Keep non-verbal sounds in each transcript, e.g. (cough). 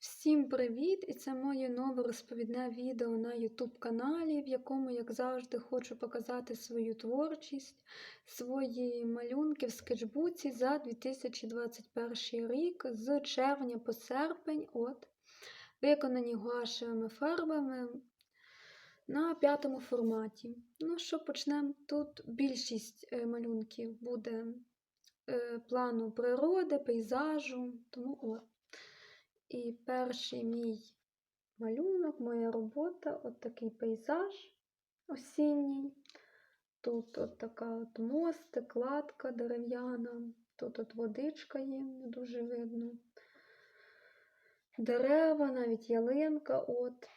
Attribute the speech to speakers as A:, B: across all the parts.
A: Всім привіт! І це моє нове розповідне відео на YouTube каналі, в якому, як завжди, хочу показати свою творчість, свої малюнки в скетчбуці за 2021 рік з червня по серпень, от, виконані гуашевими фарбами на п'ятому форматі. Ну що, почнемо. Тут більшість е, малюнків буде е, плану природи, пейзажу, тому от. І перший мій малюнок, моя робота от такий пейзаж осінній. Тут от така от мостик, кладка дерев'яна, тут от водичка є, не дуже видно. Дерева, навіть ялинка, от.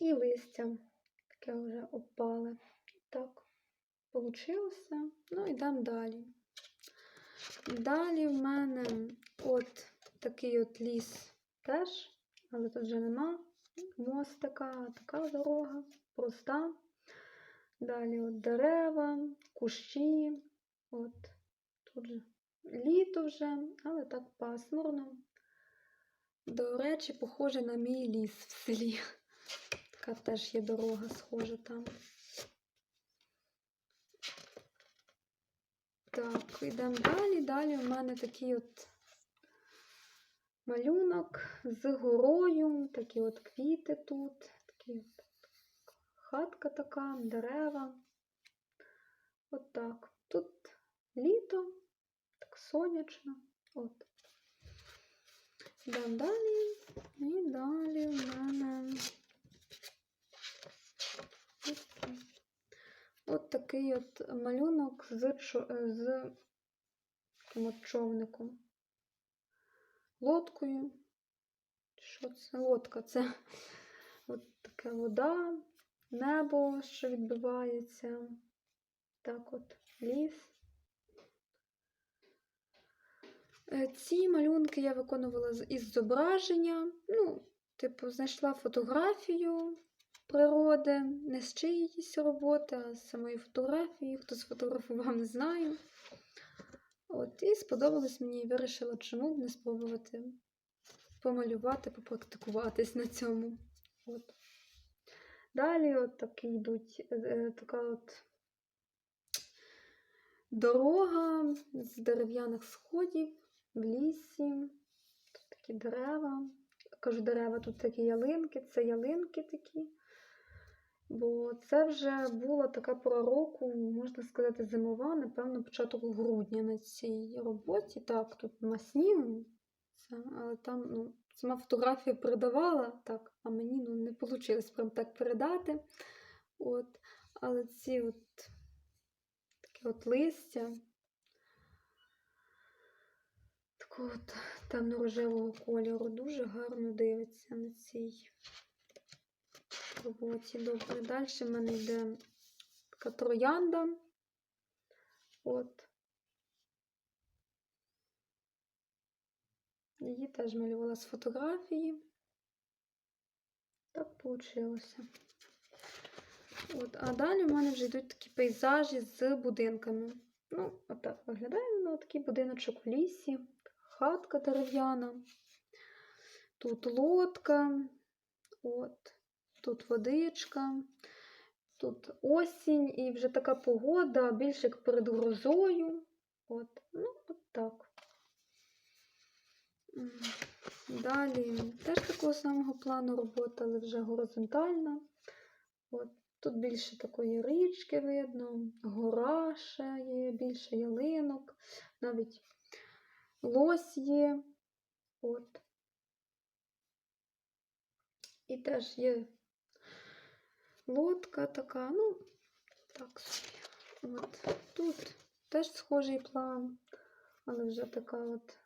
A: І листя таке вже опале. Так, получилося. Ну, йдемо далі. Далі в мене от такий от ліс теж, але тут вже нема мостика, така дорога, проста. Далі от дерева, кущі. От тут же літо вже, але так пасмурно. До речі, похоже на мій ліс в селі. Така теж є дорога схожа там. Так, йдемо далі. Далі у мене такий от малюнок з горою, такі от квіти тут, такі от хатка така, дерева. От так. Тут літо, так сонячно. От. Йдемо далі. І далі в мене от такий от малюнок з, з таким от човником лодкою. Що це? Лодка? Це (laughs) от така вода, небо, що відбивається. Так от, ліс. Е, ці малюнки я виконувала із зображення. Ну, типу, знайшла фотографію природи, не з чиїсь роботи, а з самої фотографії. Хто сфотографував, не знаю. От, І сподобалось мені і вирішила, чому б не спробувати помалювати, попрактикуватись на цьому. От. Далі от такі йдуть е, така от дорога з дерев'яних сходів в лісі. Тут такі дерева. Кажу, дерева, тут такі ялинки, це ялинки такі. Бо це вже була така пора року, можна сказати, зимова, напевно, початок грудня на цій роботі. Так, тут нема снігу, але там ну, сама фотографія передавала, так, а мені ну, не вийшло прям так передати. От, Але ці от такі от листя такого от темно-рожевого кольору дуже гарно дивиться на цій роботі. Добре, далі в мене йде така троянда. От. Її теж малювала з фотографії. Так вийшло. От, а далі в мене вже йдуть такі пейзажі з будинками. Ну, отак виглядає воно такий будиночок в лісі, хатка дерев'яна, тут лодка, от. Тут водичка, тут осінь і вже така погода, більше як перед грозою. От, ну, от так. Далі теж такого самого плану робота, але вже горизонтальна. От, Тут більше такої річки видно, гора ще є, більше ялинок, навіть лось є. От. І теж є лодка така, ну, так собі. От тут теж схожий план, але вже така от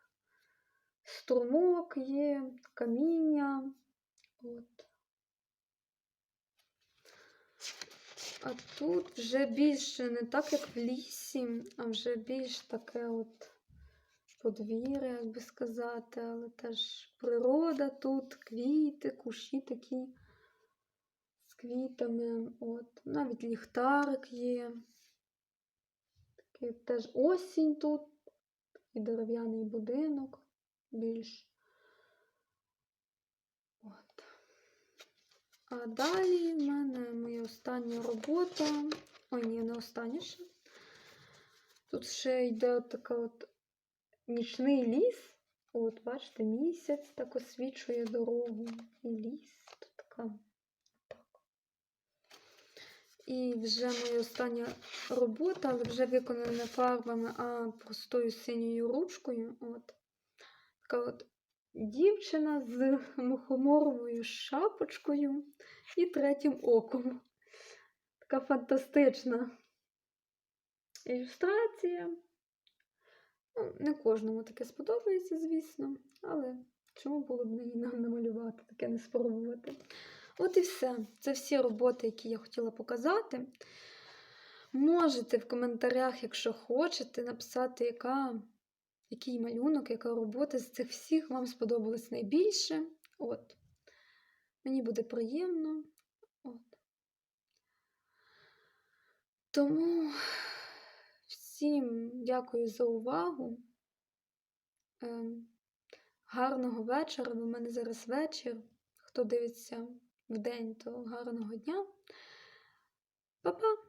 A: струмок є, каміння. От. А тут вже більше не так, як в лісі, а вже більш таке от подвір'я, як би сказати, але теж природа тут, квіти, кущі такі квітами. От. Навіть ліхтарик є. Такий теж осінь тут, такий дерев'яний будинок, більш А далі в мене моя остання робота. Ой, ні, не остання ще. Тут ще йде от така от нічний ліс. От, бачите, місяць так освічує дорогу. І ліс. Тут така. І вже моя остання робота, але вже виконана не фарбами, а простою синьою ручкою. От. Така от дівчина з мухоморовою шапочкою і третім оком. Така фантастична ілюстрація. Ну, не кожному таке сподобається, звісно, але чому було б її нам намалювати, таке не спробувати. От і все. Це всі роботи, які я хотіла показати. Можете в коментарях, якщо хочете, написати, яка, який малюнок, яка робота з цих всіх вам сподобалась найбільше. От. Мені буде приємно. От. Тому всім дякую за увагу. Ем, гарного вечора, бо в мене зараз вечір. Хто дивиться вдень, то гарного дня. Па-па!